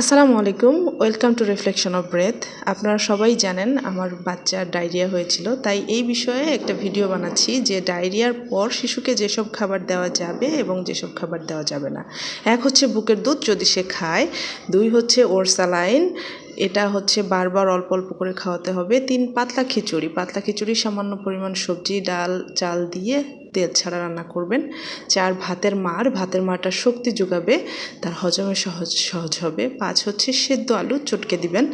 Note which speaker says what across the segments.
Speaker 1: আসসালামু আলাইকুম, welcome to reflection of breath. আপনারা সবাই জানেন আমার বাচ্চার ডায়রিয়া হয়েছিল, তাই এই বিষয়ে একটা ভিডিও বানাচ্ছি যে ডায়রিয়ার পর শিশুকে যেসব খাবার দেওয়া যাবে এবং যেসব খাবার দেওয়া যাবে না। এক হচ্ছে বুকের দুধ, যদি সে খায়। দুই হচ্ছে ওর স্যালাইন, এটা হচ্ছে বারবার অল্প অল্প করে খাওয়াতে হবে। তিন, পাতলা খিচুড়ি। পাতলা খিচুড়ি সামান্য পরিমাণ সবজি, ডাল, চাল দিয়ে তেল ছাড়া রান্না করবেন। চার ভাতের মার, ভাতের মারটা শক্তি যোগাবে, তার হজমে সহজ সহজ হবে। পাঁচ হচ্ছে সেদ্ধ আলু, চটকে দিবেন,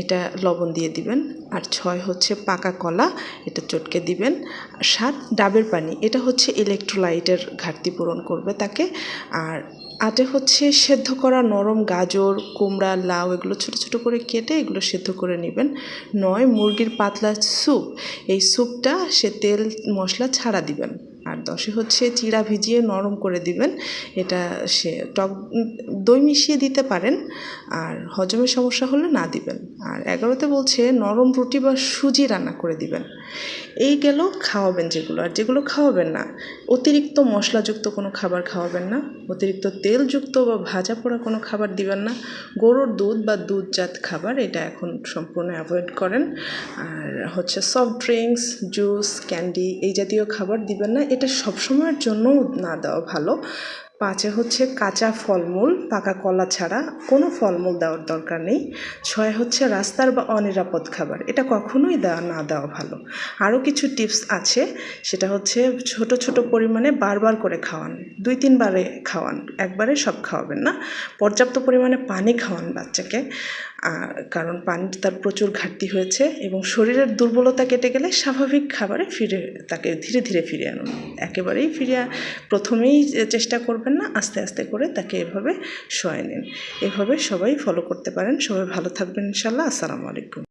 Speaker 1: এটা লবণ দিয়ে দিবেন। আর ছয় হচ্ছে পাকা কলা, এটা চটকে দিবেন। আর সাত, ডাবের পানি, এটা হচ্ছে ইলেকট্রোলাইটের ঘাটতি পূরণ করবে তাকে। আর আটে হচ্ছে সেদ্ধ করা নরম গাজর, কুমড়া, লাউ, এগুলো ছোটো ছোটো করে কেটে এগুলো সেদ্ধ করে নেবেন। নয়, মুরগির পাতলা স্যুপ এই স্যুপটা সে তেল মশলা ছাড়া দিবেন। দশে হচ্ছে চিড়া ভিজিয়ে নরম করে দিবেন। এটা সে টক দই মিশিয়ে দিতে পারেন, আর হজমের সমস্যা হলে না দিবেন। আর এগারোতে বলছে, নরম রুটি বা সুজি রান্না করে দিবেন। এই গেল খাওয়াবেন যেগুলো, আর যেগুলো খাওয়াবেন না, অতিরিক্ত মশলাযুক্ত কোনো খাবার খাওয়াবেন না, অতিরিক্ত তেলযুক্ত বা ভাজা পোড়া কোনো খাবার দিবেন না, গরুর দুধ বা দুধজাত খাবার এটা এখন সম্পূর্ণ অ্যাভয়েড করেন, আর হচ্ছে সফট ড্রিঙ্কস জুস ক্যান্ডি এই জাতীয় খাবার দিবেন না, এটা সবসময়ের জন্য না দেওয়া ভালো। পাঁচে হচ্ছে কাঁচা ফলমূল, পাকা কলা ছাড়া কোনো ফলমূল দেওয়ার দরকার নেই। ছয় হচ্ছে রাস্তার বা অনিরাপদ খাবার, এটা কখনোই দেওয়া না দেওয়া ভালো। আরও কিছু টিপস আছে, সেটা হচ্ছে ছোট ছোট পরিমাণে বারবার করে খাওয়ান, দুই তিনবারে খাওয়ান, একবারে সব খাওয়াবেন না। পর্যাপ্ত পরিমাণে পানি খাওয়ান বাচ্চাকে কারণ পানির তার প্রচুর ঘাটতি হয়েছে এবং শরীরের দুর্বলতা কেটে গেলে স্বাভাবিক খাবারে ফিরে তাকে ধীরে ধীরে ফিরিয়ে আনুন। একেবারেই ফিরিয়ে, প্রথমেই চেষ্টা করবেন না, আস্তে আস্তে করে তাকে এভাবে শোয়াই নিন। এভাবে সবাই ফলো করতে পারেন। সবাই ভালো থাকবেন ইনশাল্লাহ আসসালামু আলাইকুম।